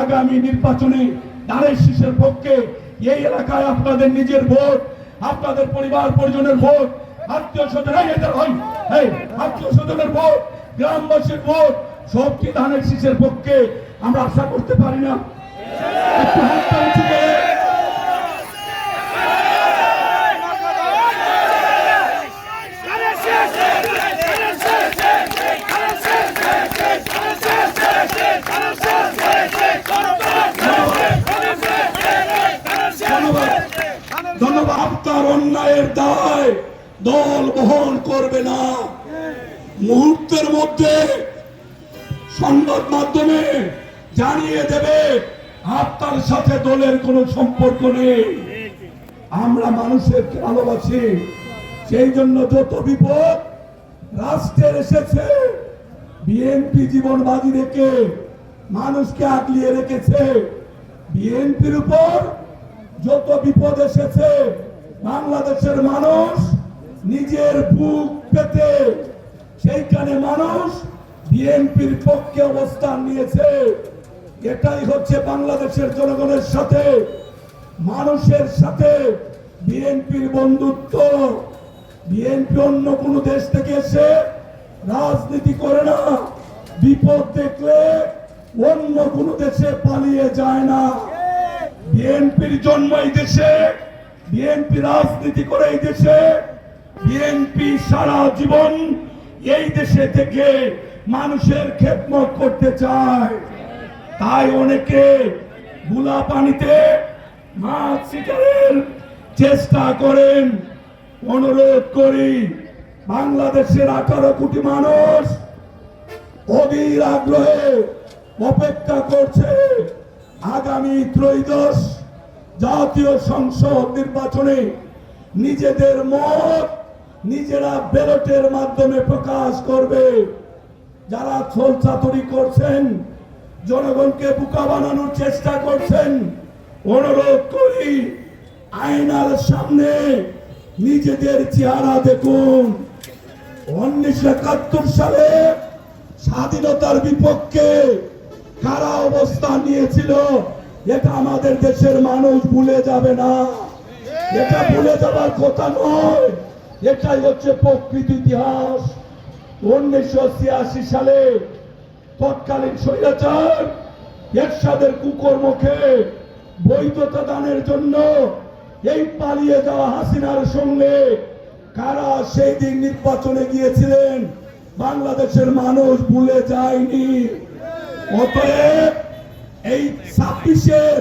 আগামী নির্বাচনে দাঁড়ের শীষের পক্ষে এই এলাকায় আপনাদের নিজের ভোট, আপনাদের পরিবার পরিজনের ভোট, আত্মীয় স্বজন এদের এই আত্মীয় স্বজনের ভোট, গ্রামবাসীর ভোট সবটি ধানের শীষের পক্ষে আমরা আশা করতে পারি না? একটু হাতটা অন্যায়ের দায় দল বহন করবে না। মুহূর্তের মধ্যে সংবাদ মাধ্যমে জানিয়ে দেবে, আপনার সাথে দলের কোনো সম্পর্ক নেই। আমরা মানুষের ভালোবাসি, সেই জন্য যত বিপদ রাষ্ট্রের এসেছে, বিএনপি জীবন বাজি রেখে মানুষকে আগলিয়ে রেখেছে। বিএনপির উপর যত বিপদ এসেছে বাংলাদেশের মানুষ নিজের বুক পেতে, সেইখানে মানুষ বিএনপির পক্ষে অবস্থান নিয়েছে। এটাই হচ্ছে বাংলাদেশের জনগণের সাথে, মানুষের সাথে বিএনপির বন্ধুত্ব। বিএনপি অন্য কোন দেশ থেকে এসে রাজনীতি করে না। বিপদ দেখলে অন্য কোন দেশে পালিয়ে যায় না। বিএনপির জন্ম এই দেশে। বিএনপি রাজনীতি করে এই দেশে, বিএনপি সারা জীবন এই দেশে থেকে মানুষের খেদমত করতে চায়। তাই অনেকে গুলা পানিতে মাছ শিকারের চেষ্টা করেন। অনুরোধ করি, বাংলাদেশের আঠারো কোটি মানুষ অধীর আগ্রহে অপেক্ষা করছে। আগামী ত্রয়োদশ জাতীয় সংসদ নির্বাচনে নিজেদের মত নিজেরা ব্যালটের মাধ্যমে প্রকাশ করবে। যারা ছল চাতুরি করছেন, জনগণকে বোকা বানানোর চেষ্টা করছেন, অনুরোধ করি আয়নার সামনে নিজেদের চেহারা দেখুন। উনিশশো একাত্তর সালে স্বাধীনতার বিপক্ষে কারা অবস্থান নিয়েছিল? এটা আমাদের দেশের মানুষ ভুলে যাবে না। এটা ভুলে যাবার কথা নয়। এটাই হচ্ছে প্রকৃত ইতিহাস। উনিশশো ছিয়াশি সালে তৎকালীন স্বৈরাচার এরশাদের কুকর্মকে বৈধতা দানের জন্য এই পালিয়ে যাওয়া হাসিনার সঙ্গে কারা সেই দিন নির্বাচনে গিয়েছিলেন, বাংলাদেশের মানুষ ভুলে যায়নি। অতএব এই ছাব্বিশের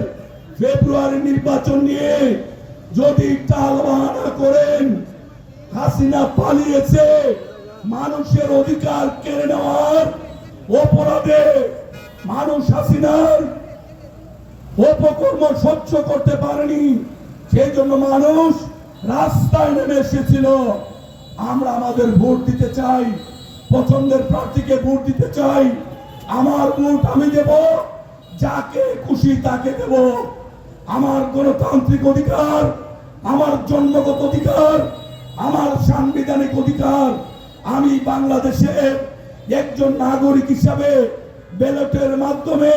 ফেব্রুয়ারি নির্বাচন নিয়ে যদি টাল বাহানা করেন, হাসিনা পালিয়েছে, মানুষের অধিকার কেড়ে নেওয়ার অপরাধে মানুষ হাসিনার অপকর্ম সহ্য করতে পারেনি। সেই জন্য মানুষ রাস্তায় নেমে এসেছিল। আমরা আমাদের ভোট দিতে চাই, পছন্দের প্রার্থীকে ভোট দিতে চাই। আমার ভোট আমি দেব। যাকে খুশি তাকে দেব। আমার গণতান্ত্রিক অধিকার, আমার জন্মগত অধিকার, আমার সাংবিধানিক অধিকার। আমি বাংলাদেশের একজন নাগরিক হিসাবে ব্যালটের মাধ্যমে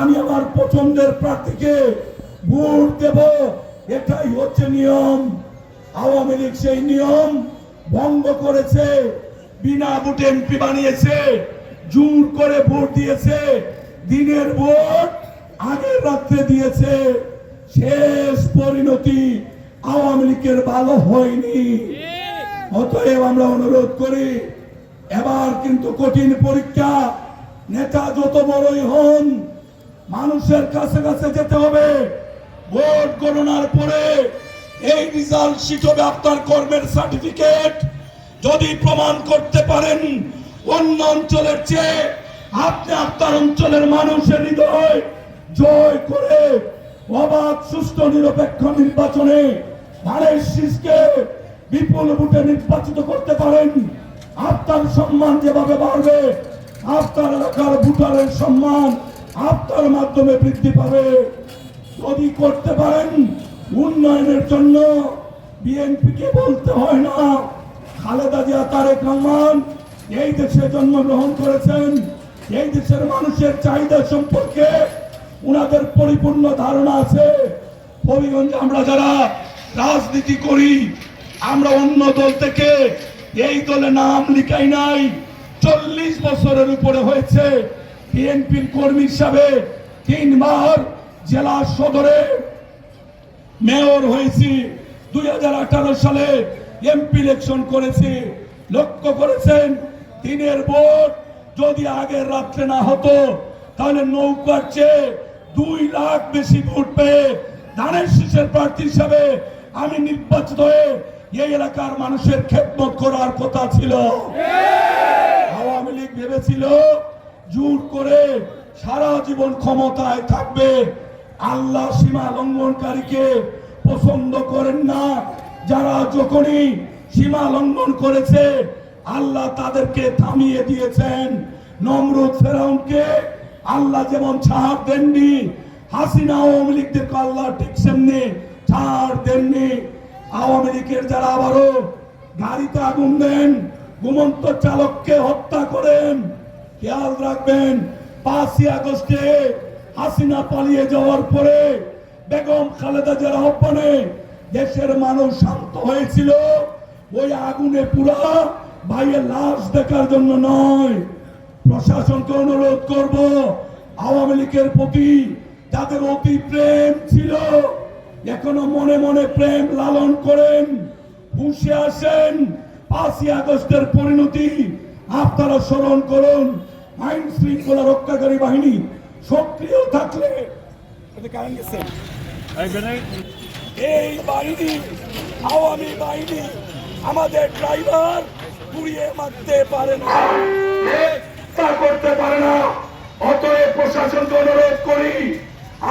আমি আমার পছন্দের প্রার্থীকে ভোট দেব। এটাই হচ্ছে নিয়ম। আওয়ামী লীগ সেই নিয়ম ভঙ্গ করেছে, বিনা ভোটে এমপি বানিয়েছে, জোর করে ভোট দিয়েছে। দিনের ভোট আগের রাত্রে দিয়েছে, শেষ পরিণতি আওয়ামী লীগের ভালো হয়নি। অতএব আমরা অনুরোধ করি, এবার কিন্তু কঠিন পরীক্ষা, নেতা যত বড়ই হন, মানুষের কাছে কাছে যেতে হবে। ভোট গণনার পরে এই রেজাল্ট শিট হবে আপনার কর্মের সার্টিফিকেট। যদি প্রমাণ করতে পারেন, অন্য অঞ্চলের চেয়ে আপনি আপনার অঞ্চলের মানুষের হৃদয় জয় করে অবাধ সুস্থ নিরপেক্ষ নির্বাচনে বিপুল ভোটে নির্বাচিত করতে পারেন। আপনার সম্মান যেভাবে বাড়বে, আপনার এলাকার ভোটারের সম্মান আপনার মাধ্যমে বৃদ্ধি পাবে। যদি করতে পারেন, উন্নয়নের জন্য বিএনপিকে বলতে হয় না। খালেদা জিয়া, তারেক রহমান এই দেশে জন্মগ্রহণ করেছেন। এই দেশের মানুষের চাহিদা সম্পর্কে উনাদের পরিপূর্ণ ধারণা আছে। হবিগঞ্জে আমরা যারা রাজনীতি করি, আমরা অন্য দল থেকে এই দলে নাম লিখাই নাই। চল্লিশ বছরের উপরে হয়েছে বিএনপির কর্মী হিসাবে তিন তিনবার জেলা সদরে মেয়র হয়েছি। দুই হাজার আঠারো সালে এমপি ইলেকশন করেছি। লক্ষ্য করেছেন, দিনের ভোট যদি আগের রাত্রে না হতো, তাহলে নৌকার চেয়ে দুই লাখ বেশি ভোট পেয়ে ধানের শীষের প্রার্থী হিসাবে আমি নির্বাচিত হয়ে এই এলাকার মানুষের খেদমত করার কথা ছিল। আওয়ামী লীগ ভেবেছিল, জোর করে সারা জীবন ক্ষমতায় থাকবে। আল্লাহ সীমা লঙ্ঘনকারীকে পছন্দ করেন না। যারা যখনই সীমা লঙ্ঘন করেছে আল্লাহ তাদেরকে থামিয়ে দিয়েছেন। নমরুদ ফেরাউনকে আল্লাহ যেমন ছাড় দেননি, হাসিনা আওয়ামী লীগদেরকে আল্লাহ ঠিক সেমনি ছাড় দেননি। আওয়ামী লীগের যারা আবারও গাড়িতে আগুন দেন, ঘুমন্ত চালককে হত্যা করেন, খেয়াল রাখবেন, পাঁচই আগস্টে হাসিনা পালিয়ে যাওয়ার পরে বেগম খালেদা জিয়ার আহ্বানে দেশের মানুষ শান্ত হয়েছিল, ওই আগুনে পুরা ভাইয়ের লাশ দেখার জন্য নয়। প্রশাসনকে অনুরোধ করব আওয়ামী লীগের প্রতি যাদের অতি প্রেম ছিল এখনও মনে মনে প্রেম লালন করেন। হুঁশে আসেন পাঁচই আগস্টের পরিণতি আপনারা স্মরণ করুন। আইন শৃঙ্খলা রক্ষাকারী বাহিনী সক্রিয় থাকলে। এই বাহিনী আওয়ামী বাহিনী আমাদের ড্রাইভার পুড়িয়ে মারতে পারে না। তা করতে পারে না। অতএব প্রশাসনকে অনুরোধ করি,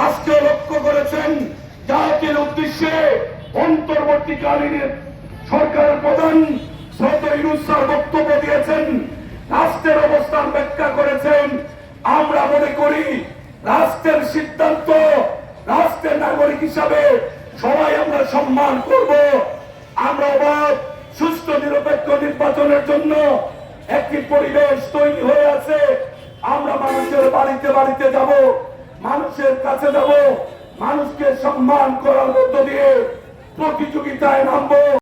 আজকে লক্ষ্য করেছেন, জাতির উদ্দেশ্যে অন্তর্বর্তীকালীন সরকারের প্রধান শ্রদ্ধ ইনুসার বক্তব্য দিয়েছেন, রাষ্ট্রের অবস্থান ব্যাখ্যা করেছেন। আমরা মনে করি, রাষ্ট্রের সিদ্ধান্ত রাষ্ট্রের নাগরিক হিসাবে সবাই আমরা সম্মান করব। আমরা অবাধ, সুস্থ, নিরপেক্ষ নির্বাচনের জন্য একটি পরিবেশ তৈরি হয়ে আছে। আমরা মানুষের বাড়িতে বাড়িতে যাব, মানুষের কাছে যাব, মানুষকে সম্মান করার মধ্য দিয়ে প্রতিযোগিতায় নামবো।